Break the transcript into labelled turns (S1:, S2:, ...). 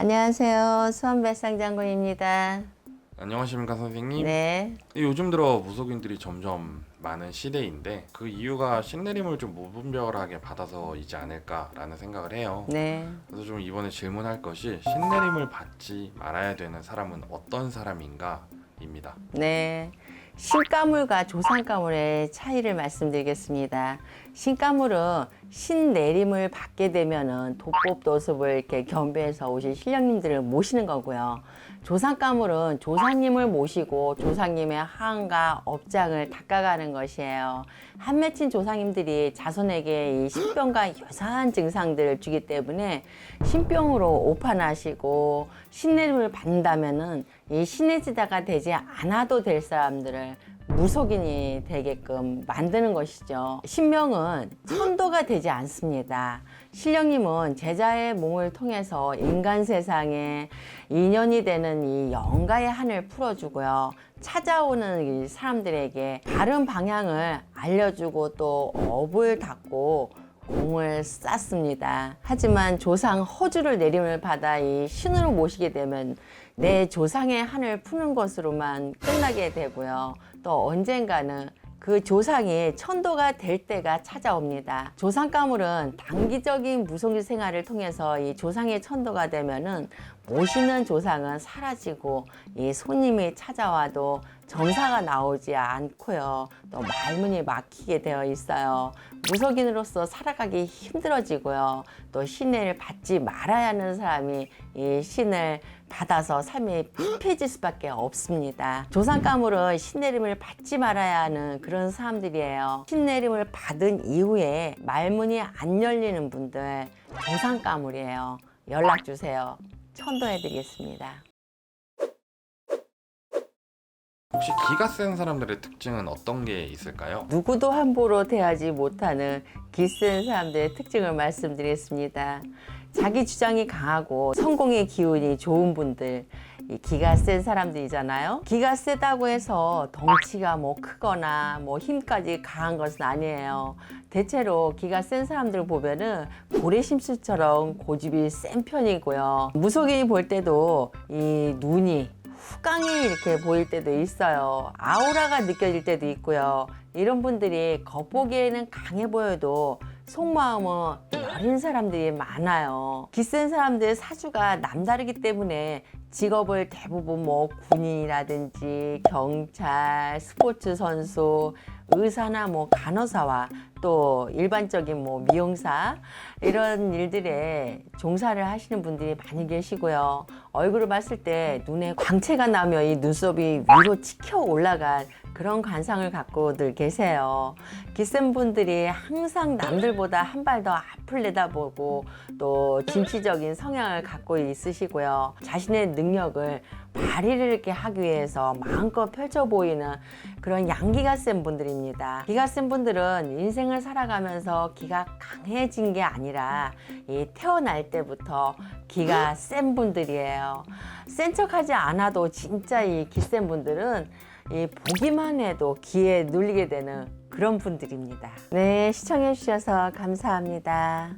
S1: 안녕하세요. 수원배상 장군입니다.
S2: 안녕하십니까 선생님.
S1: 네.
S2: 요즘 들어 무속인들이 점점 많은 시대인데 그 이유가 신내림을 좀 무분별하게 받아서이지 않을까라는 생각을 해요.
S1: 네.
S2: 그래서 좀 이번에 질문할 것이 신내림을 받지 말아야 되는 사람은 어떤 사람인가입니다.
S1: 네. 신가물과 조상가물의 차이를 말씀드리겠습니다. 신가물은 신내림을 받게 되면은 도법 도습을 이렇게 겸비해서 오신 신령님들을 모시는 거고요. 조상가물은 조상님을 모시고 조상님의 하한과 업장을 닦아가는 것이에요. 한 맺힌 조상님들이 자손에게 이 신병과 유사한 증상들을 주기 때문에 신병으로 오판하시고 신내림을 받는다면은 이 신내지다가 되지 않아도 될 사람들을 무속인이 되게끔 만드는 것이죠. 신명은 천도가 되지 않습니다. 신령님은 제자의 몸을 통해서 인간 세상에 인연이 되는 이 영가의 한을 풀어주고요. 찾아오는 이 사람들에게 다른 방향을 알려주고 또 업을 닦고 공을 쌓습니다. 하지만 조상 허주를 내림을 받아 이 신으로 모시게 되면 내 조상의 한을 푸는 것으로만 끝나게 되고요. 또 언젠가는 그 조상이 천도가 될 때가 찾아옵니다. 조상 가물은 단기적인 무속일 생활을 통해서 이 조상의 천도가 되면은 모시는 조상은 사라지고 이 손님이 찾아와도 정사가 나오지 않고요. 또 말문이 막히게 되어 있어요. 무속인으로서 살아가기 힘들어지고요. 또 신을 받지 말아야 하는 사람이 이 신을 받아서 삶이 피폐해질 수밖에 없습니다. 조상가물은 신내림을 받지 말아야 하는 그런 사람들이에요. 신내림을 받은 이후에 말문이 안 열리는 분들 조상가물이에요. 연락 주세요. 천도해드리겠습니다.
S2: 혹시 기가 센 사람들의 특징은 어떤 게 있을까요?
S1: 누구도 함부로 대하지 못하는 기센 사람들의 특징을 말씀드리겠습니다. 자기 주장이 강하고 성공의 기운이 좋은 분들, 이 기가 센 사람들이잖아요. 기가 세다고 해서 덩치가 뭐 크거나 뭐 힘까지 강한 것은 아니에요. 대체로 기가 센 사람들 보면은 고래심수처럼 고집이 센 편이고요. 무속인이 볼 때도 이 눈이 후광이 이렇게 보일 때도 있어요. 아우라가 느껴질 때도 있고요. 이런 분들이 겉보기에는 강해 보여도 속마음은 여린 사람들이 많아요. 기센 사람들 사주가 남다르기 때문에 직업을 대부분 뭐 군인이라든지 경찰, 스포츠 선수, 의사나 뭐 간호사와 또 일반적인 뭐 미용사 이런 일들에 종사를 하시는 분들이 많이 계시고요. 얼굴을 봤을 때 눈에 광채가 나며 이 눈썹이 위로 치켜 올라간 그런 관상을 갖고들 계세요. 기센 분들이 항상 남들보다 한 발 더 앞을 내다보고 또 진취적인 성향을 갖고 있으시고요. 자신의 능력을 발휘를 이렇게 하기 위해서 마음껏 펼쳐 보이는 그런 양기가 센 분들입 니다. 기가 센 분들은 인생을 살아가면서 기가 강해진 게 아니라 이 태어날 때부터 기가 센 분들이에요. 센 척하지 않아도 진짜 이 기센 분들은 이 보기만 해도 기에 눌리게 되는 그런 분들입니다. 네, 시청해 주셔서 감사합니다.